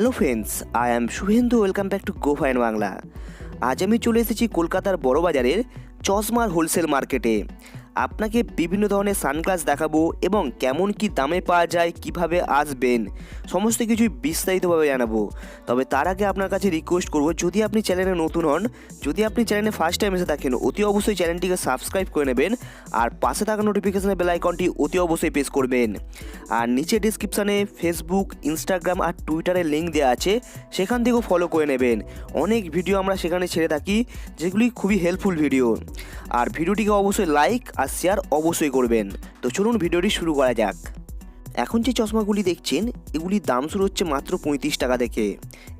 Hello friends I am Shuvendu welcome back to go fine Bangla আজ আমি চলে এসেছি কলকাতার বড়বাজারের চশমার হোলসেল মার্কেটে আপনাকে বিভিন্ন ধরনের সানগ্লাস দেখাবো এবং কেমন কি দামে পাওয়া যায়, কীভাবে আসবেন, সমস্ত কিছুই বিস্তারিতভাবে জানাব। তবে তার আগে আপনার কাছে রিকোয়েস্ট করব, যদি আপনি চ্যানেলে নতুন হন, যদি আপনি চ্যানেলে ফার্স্ট টাইম এসে থাকেন, অতি অবশ্যই চ্যানেলটিকে সাবস্ক্রাইব করে নেবেন আর পাশে থাকা নোটিফিকেশনের বেল আইকনটি অতি অবশ্যই প্রেস করবেন। আর নিচে ডিসক্রিপশানে ফেসবুক ইনস্টাগ্রাম আর টুইটারের লিঙ্ক দেওয়া আছে, সেখান থেকেও ফলো করে নেবেন। অনেক ভিডিও আমরা সেখানে ছেড়ে থাকি, যেগুলি খুবই হেল্পফুল ভিডিও আর ভিডিওটিকে অবশ্যই লাইক আর শেয়ার অবশ্যই করবেন। তো চলুন ভিডিওটি শুরু করা যাক। এখন যে চশমাগুলি দেখছেন, এগুলির দাম শুরু হচ্ছে মাত্র পঁয়ত্রিশ টাকা থেকে।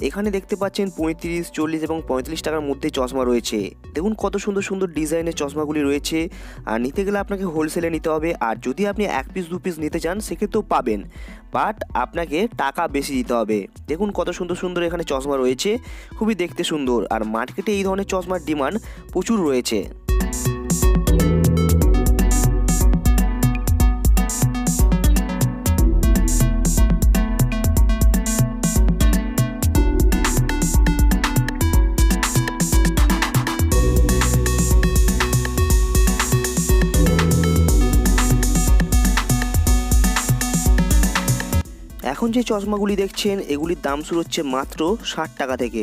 এখানে দেখতে পাচ্ছেন পঁয়ত্রিশ, চল্লিশ এবং পঁয়ত্রিশ টাকার মধ্যে চশমা রয়েছে। দেখুন কত সুন্দর সুন্দর ডিজাইনের চশমাগুলি রয়েছে। আর নিতে গেলে আপনাকে হোলসেলে নিতে হবে। আর যদি আপনি এক পিস দু পিস নিতে চান, সেক্ষেত্রেও পাবেন। বাট আপনাকে টাকা বেশি দিতে হবে। দেখুন কত সুন্দর সুন্দর এখানে চশমা রয়েছে। খুবই দেখতে সুন্দর। আর মার্কেটে এই ধরনের চশমার ডিমান্ড প্রচুর রয়েছে। এখন যে চশমাগুলি দেখছেন, এগুলির দাম শুরু হচ্ছে মাত্র ষাট টাকা থেকে।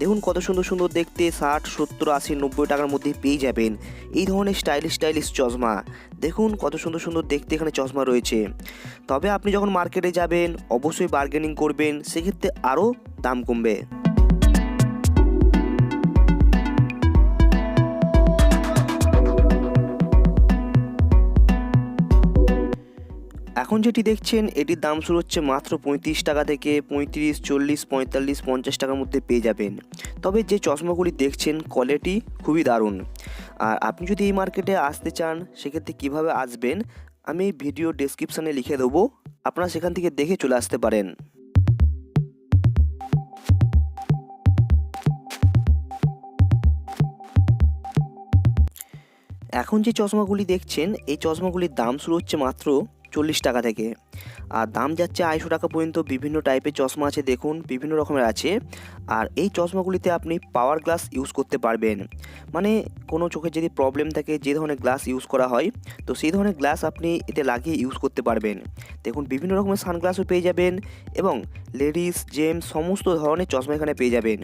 দেখুন কত সুন্দর সুন্দর দেখতে, ষাট, সত্তর, আশি, নব্বই টাকার মধ্যে পেয়ে যাবেন এই ধরনের স্টাইলিশ স্টাইলিশ চশমা। দেখুন কত সুন্দর সুন্দর দেখতে এখানে চশমা রয়েছে। তবে আপনি যখন মার্কেটে যাবেন, অবশ্যই বার্গেনিং করবেন, সেক্ষেত্রে আরও দাম কমবে। এখন যেটি দেখছেন, এটির দাম শুরু হচ্ছে মাত্র পঁয়ত্রিশ টাকা থেকে পঁয়ত্রিশ, চল্লিশ, পঁয়তাল্লিশ, পঞ্চাশ টাকার মধ্যে পেয়ে যাবেন। তবে যে চশমাগুলি দেখছেন কোয়ালিটি খুবই দারুণ। আর আপনি যদি এই মার্কেটে আসতে চান, সেক্ষেত্রে কীভাবে আসবেন, আমি ভিডিও ডেসক্রিপশানে লিখে দেবো। আপনারা সেখান থেকে দেখে চলে আসতে পারেন। এখন যে চশমাগুলি দেখছেন, এই চশমাগুলির দাম শুরু হচ্ছে মাত্র চল্লিশ টাকা থেকে। আর দাম যাচ্ছে আড়াইশো টাকা পর্যন্ত, বিভিন্ন টাইপের চশমা আছে, দেখুন, বিভিন্ন রকমের আছে। আর এই চশমাগুলিতে আপনি পাওয়ার গ্লাস ইউজ করতে পারবেন। মানে কোনো চোখে যদি প্রবলেম থাকে, যে ধরনের গ্লাস ইউজ করা হয়, তো সেই ধরনের গ্লাস আপনি এতে লাগিয়ে ইউজ করতে পারবেন। দেখুন, বিভিন্ন রকমের সানগ্লাসও পেয়ে যাবেন এবং লেডিস জেমস সমস্ত ধরনের চশমা এখানে পেয়ে যাবেন।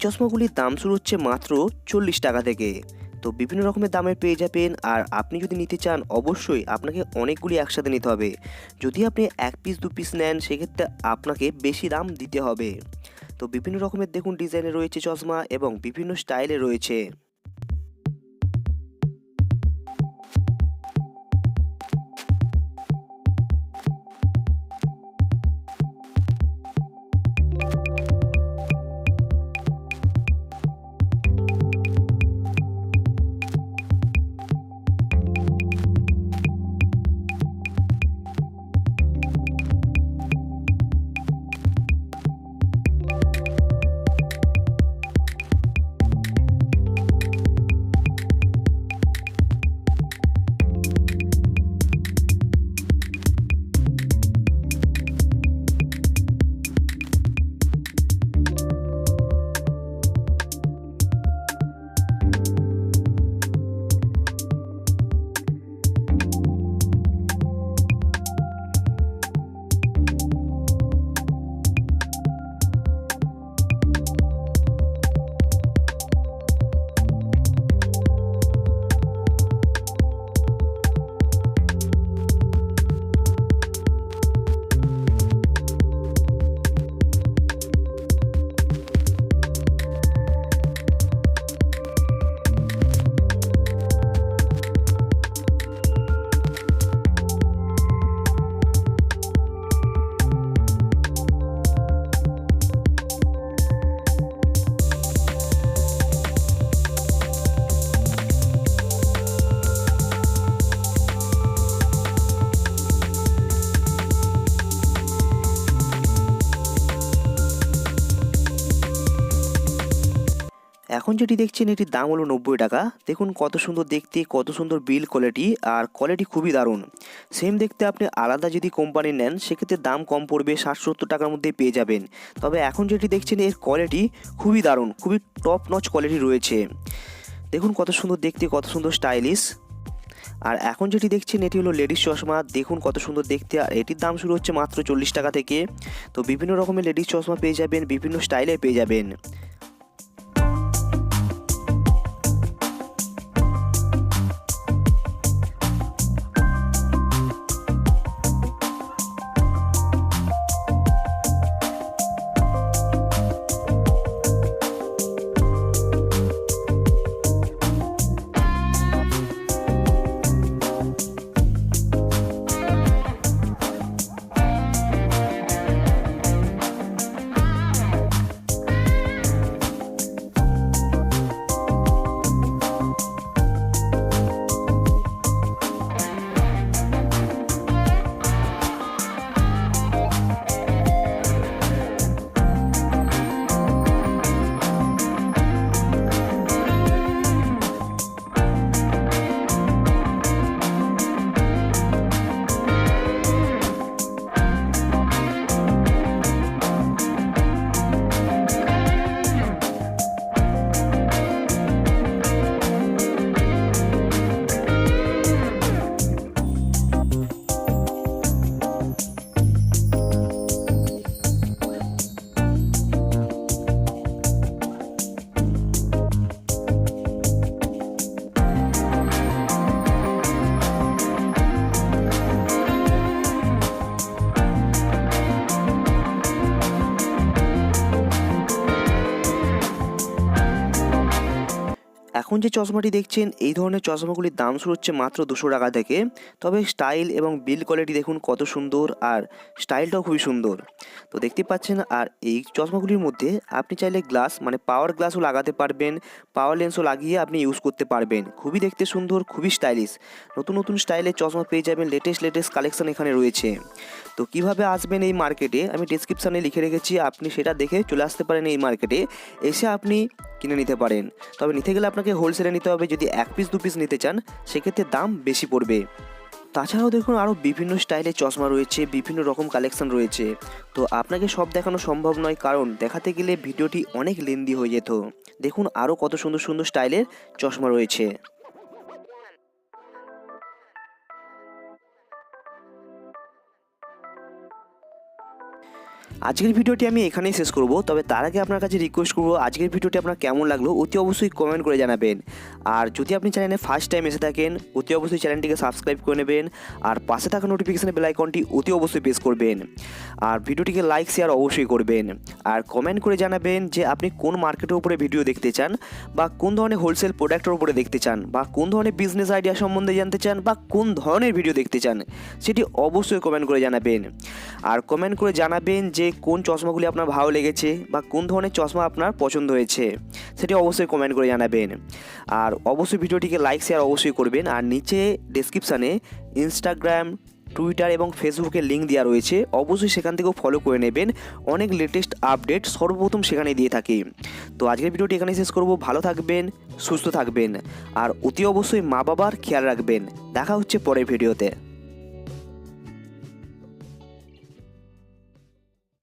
চশমাগুলির দাম শুরু হচ্ছে মাত্র চল্লিশ টাকা থেকে। তো বিভিন্ন রকমের দামের পেয়ে যাবেন আর আপনি যদি নিতে চান, অবশ্যই আপনাকে অনেকগুলি একসাথে নিতে হবে। যদি আপনি এক পিস দু পিস নেন, সেক্ষেত্রে আপনাকে বেশি দাম দিতে হবে। তো বিভিন্ন রকমের দেখুন, ডিজাইনে রয়েছে চশমা এবং বিভিন্ন স্টাইলে রয়েছে। যেটি দেখছেন, এটির দাম হলো নব্বই টাকা। দেখুন কত সুন্দর দেখতে, কত সুন্দর বিল কোয়ালিটি আর কোয়ালিটি খুবই দারুণ। সেম দেখতে আপনি আলাদা যদি কোম্পানি নেন, সেক্ষেত্রে দাম কম পড়বে ষাট সত্তর টাকার মধ্যে পেয়ে যাবেন। তবে এখন যেটি দেখছেন, এর কোয়ালিটি খুবই দারুণ, খুবই টপ নচ কোয়ালিটি রয়েছে। দেখুন কত সুন্দর দেখতে, কত সুন্দর স্টাইলিশ আর এখন যেটি দেখছেন, এটি হলো লেডিস চশমা। দেখুন কত সুন্দর দেখতে, আর এটির দাম শুরু হচ্ছে মাত্র চল্লিশ টাকা থেকে। তো বিভিন্ন রকমের লেডিস চশমা পেয়ে যাবেন, বিভিন্ন স্টাইলে পেয়ে যাবেন। এখন যে চশমাটি দেখছেন, এই ধরনের চশমাগুলির দাম শুরু হচ্ছে মাত্র দুশো টাকা থেকে। তবে স্টাইল এবং বিল কোয়ালিটি দেখুন কত সুন্দর আর স্টাইলটাও খুবই সুন্দর। তো দেখতে পাচ্ছেন, আর এই চশমাগুলির মধ্যে আপনি চাইলে গ্লাস মানে পাওয়ার গ্লাসও লাগাতে পারবেন, পাওয়ার লেন্সও লাগিয়ে আপনি ইউজ করতে পারবেন। খুবই দেখতে সুন্দর, খুবই স্টাইলিশ। নতুন নতুন স্টাইলের চশমা পেয়ে যাবেন লেটেস্ট লেটেস্ট কালেকশন এখানে রয়েছে। তো কীভাবে আসবেন এই মার্কেটে আমি ডিসক্রিপশানে লিখে রেখেছি, আপনি সেটা দেখে চলে আসতে পারেন এই মার্কেটে এসে আপনি কিনে নিতে পারেন। তবে নিতে গেলে আপনাকে হোলসেলে নিতে হবে, যদি এক পিস দু পিস নিতে চান, সেক্ষেত্রে দাম বেশি পড়বে। তাছাড়াও দেখুন, আরও বিভিন্ন স্টাইলের চশমা রয়েছে, বিভিন্ন রকম কালেকশন রয়েছে। তো আপনাকে সব দেখানো সম্ভব নয়, কারণ দেখাতে গেলে ভিডিওটি অনেক লেন্দি হয়ে যেত। দেখুন, আরও কত সুন্দর সুন্দর স্টাইলের চশমা রয়েছে। আজকের ভিডিওটি আমি এখানেই শেষ করব। তবে তার আগে আপনার কাছে রিকোয়েস্ট করব, আজকের ভিডিওটি আপনার কেমন লাগল অতি অবশ্যই কমেন্ট করে জানাবেন। আর যদি আপনি চ্যানেলে ফার্স্ট টাইম এসে থাকেন, অতি অবশ্যই চ্যানেলটিকে সাবস্ক্রাইব করে নেবেন, আর পাশে থাকা নোটিফিকেশানের বেল আইকনটি অতি অবশ্যই প্রেস করবেন। আর ভিডিওটিকে লাইক শেয়ার অবশ্যই করবেন। আর কমেন্ট করে জানাবেন যে আপনি কোন মার্কেটের উপরে ভিডিও দেখতে চান, বা কোন ধরনের হোলসেল প্রোডাক্টের উপরে দেখতে চান, বা কোন ধরনের বিজনেস আইডিয়া সম্বন্ধে জানতে চান, বা কোন ধরনের ভিডিও দেখতে চান, সেটি অবশ্যই কমেন্ট করে জানাবেন। আর কমেন্ট করে জানাবেন যে কোন চশমাগুলি আপনার ভালো লেগেছে বা কোন ধরনের চশমা আপনার পছন্দ হয়েছে, সেটি অবশ্যই কমেন্ট করে জানাবেন। আর অবশ্যই ভিডিওটিকে লাইক শেয়ার অবশ্যই করবেন। আর নিচে ডেসক্রিপশানে ইনস্টাগ্রাম টুইটার এবং ফেসবুকের লিঙ্ক দেওয়া রয়েছে। অবশ্যই সেখান থেকেও ফলো করে নেবেন। অনেক লেটেস্ট আপডেট সর্বপ্রথম সেখানে দিয়ে থাকি। তো আজকের ভিডিওটি এখানে শেষ করব। ভালো থাকবেন, সুস্থ থাকবেন। আর অতি অবশ্যই মা বাবার খেয়াল রাখবেন। দেখা হচ্ছে পরের ভিডিওতে।